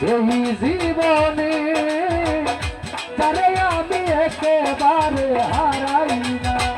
এই জীবনে তারে আমি একেবারে হারাই কোন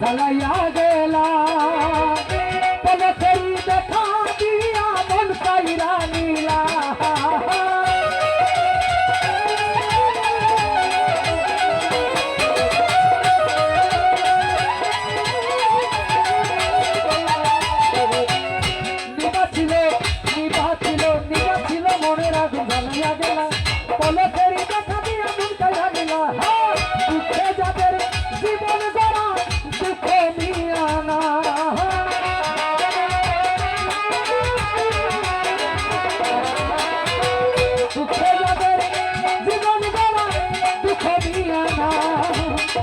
জ্বালাইয়া গেলা। পলকের দেখা দিয়া মন কাইরা নীলা। নিবা ছিল নিবা ছিল মনের আগুন, জ্বালাইয়া গেলা। পলকের দেখা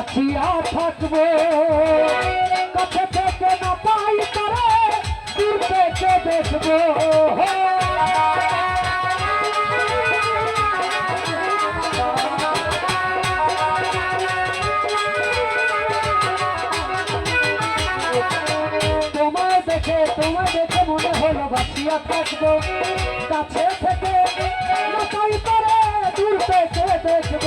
বাঁচিয়া থাকব। কাছে থেকে না পাই তারে দূর থেকে দেখব। তোমায় দেখে তোমায় দেখে মনে হলো বাঁচিয়া থাকব। কাছে থেকে না পাই তারে দূর থেকে দেখব।